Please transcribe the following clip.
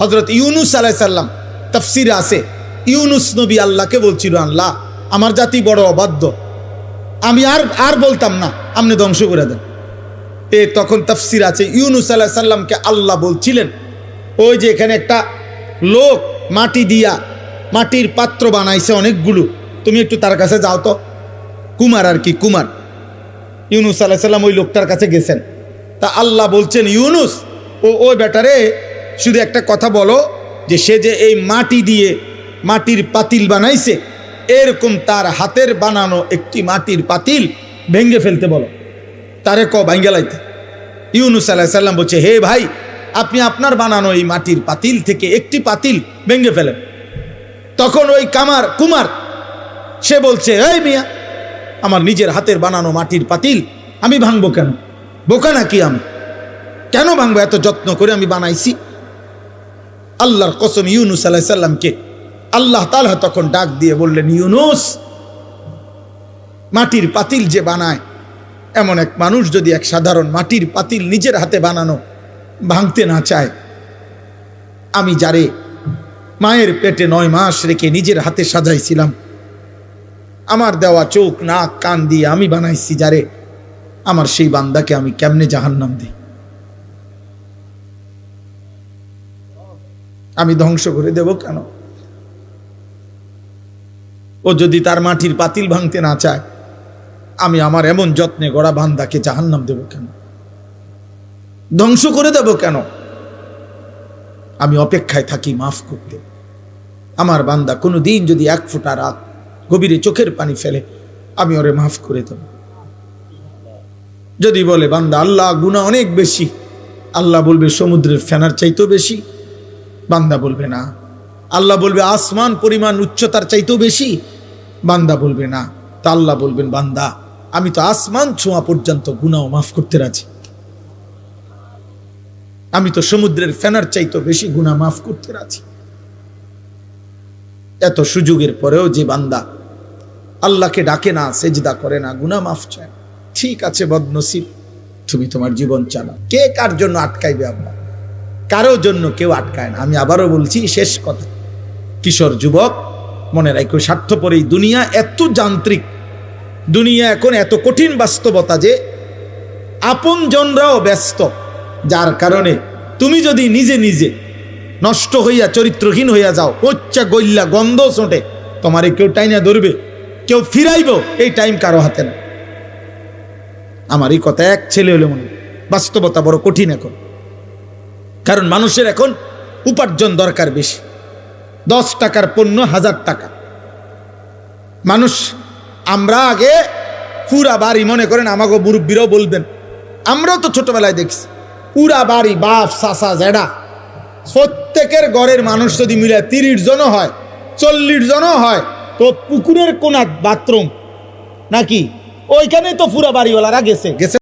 হজরত ইউনুস আলাহ সাল্লাম তফসিরে আছে, ইউনুস নবী আল্লাহকে বলছিল, আল্লাহ, আমার জাতি বড় অবাধ্য। আমি আর আর বলতাম না, আপনি ধ্বংস করে দেন। এ তখন তফসির আছে, ইউনুস আলাহ সাল্লামকে আল্লাহ বলছিলেন, ওই যে এখানে একটা লোক মাটি দিয়া মাটির পাত্র বানাইছে অনেকগুলো, তুমি একটু তার কাছে যাও তো। কুমার আর কি, কুমার। ইউনুস আলাহ সাল্লাম ওই লোকটার কাছে গেছেন। তা আল্লাহ বলছেন, ইউনুস, ও, ওই ব্যাটারে শুধু একটা কথা বলো যে সে যে এই মাটি দিয়ে মাটির পাতিল বানাইছে, এরকম তার হাতের বানানো একটি মাটির পাতিল ভেঙ্গে ফেলতে বলো। তারে ক ভাঙ্গেলাইতে ইউনুস আলাহ সাল্লাম বলছে, হে ভাই, আপনি আপনার বানানো এই মাটির পাতিল থেকে একটি পাতিল ভেঙ্গে ফেলেন। তখন ওই কামার কুমার, সে বলছে, এই মিয়া, আমার নিজের হাতের বানানো মাটির পাতিল আমি ভাঙবো কেন? বোকা নাকি আমি? কেন ভাঙবো? এত যত্ন করে আমি বানাইছি। আল্লাহর কসম ইউনুস আলাহ সাল্লামকে আল্লাহ তালা তখন ডাক দিয়ে বললেন, ইউনুস, মাটির পাতিল যে বানায়, এমন এক মানুষ যদি এক সাধারণ মাটির পাতিল নিজের হাতে বানানো ভাঙতে না চায়, আমি যারে মায়ের পেটে নয় মাস রেখে নিজের হাতে সাজাইছিলাম, আমার দেওয়া চোখ, নাক, কান দিয়ে আমি বানাইছি যারে আমার সেই বান্দাকে আমি কেমনে জাহান্নাম দিই? আমি ধ্বংস করে দেব কেন? ও যদি তার মাটির পাতিল ভাঙতে না চায়, আমি আমার এমন যত্নে গড়া বান্দাকে জাহান্নাম দেব কেন? ধ্বংস করে দেব কেন? আমি অপেক্ষায় থাকি মাফ করতে। আমার বান্দা কোনো দিন যদি এক ফোঁটা রাত গভীরে চোখের পানি ফেলে, আমি ওরে মাফ করে দেব। যদি বলে, বান্দা, আল্লাহ গুণা অনেক বেশি। আল্লাহ বলবে, সমুদ্রের ফেনার চাইতেও বেশি। বান্দা বলবে না। আল্লাহ বলবে, আসমান পরিমাণ উচ্চতার চাইতেও বেশি। বান্দা বলবে না। তা আল্লাহ বলবেন, বান্দা, আমি তো আসমান ছোঁয়া পর্যন্ত গুনাও মাফ করতে রাজি। আমি তো সমুদ্রের ফেনার চাইতেও বেশি গুণা মাফ করতে রাজি। এত সুযোগের পরেও যে বান্দা আল্লাহকে ডাকে না, সেজদা করে না গুনা মাফ চায় ঠিক আছে বদনসিব, তুমি তোমার জীবন চালাও। কে কার জন্য আটকাইবে আব্বা কারও জন্য কেউ আটকায় না। আমি আবারও বলছি, শেষ কথা। কিশোর যুবক, মনে রাখো, স্বার্থপর এই দুনিয়া, এত যান্ত্রিক। দুনিয়া এখন এত কঠিন বাস্তবতা যে আপন জনরাও ব্যস্ত। যার কারণে তুমি যদি নিজে নিজে নষ্ট হইয়া, চরিত্রহীন হইয়া যাও পচ্চা গইল্লা গন্ধ ছোটে, তোমারে কেউ টাইনা ধরবে, কেউ ফিরাইব, এই টাইম কারও হাতে না। আমার এই কথা এক ছেলে হলে মনে বাস্তবতা বড় কঠিন এখন। কারণ মানুষের এখন উপার্জন দরকার বেশি। দশ টাকার পণ্য হাজার টাকা। মানুষ আমরা আগে পুরা বাড়ি মনে করেন আমাকে মুরব্বীরাও বলবেন, আমরাও তো ছোটবেলায় দেখছি, পুরা বাড়ি বাপ সাসা জেডা প্রত্যেকের ঘরের মানুষ যদি মিলে তিরিশ জনও হয়, চল্লিশ জনও হয়, তো পুকুরের কোনা বাথরুম নাকি? ওইখানে তো পুরা বাড়িওয়ালারা গেছে। গেছে।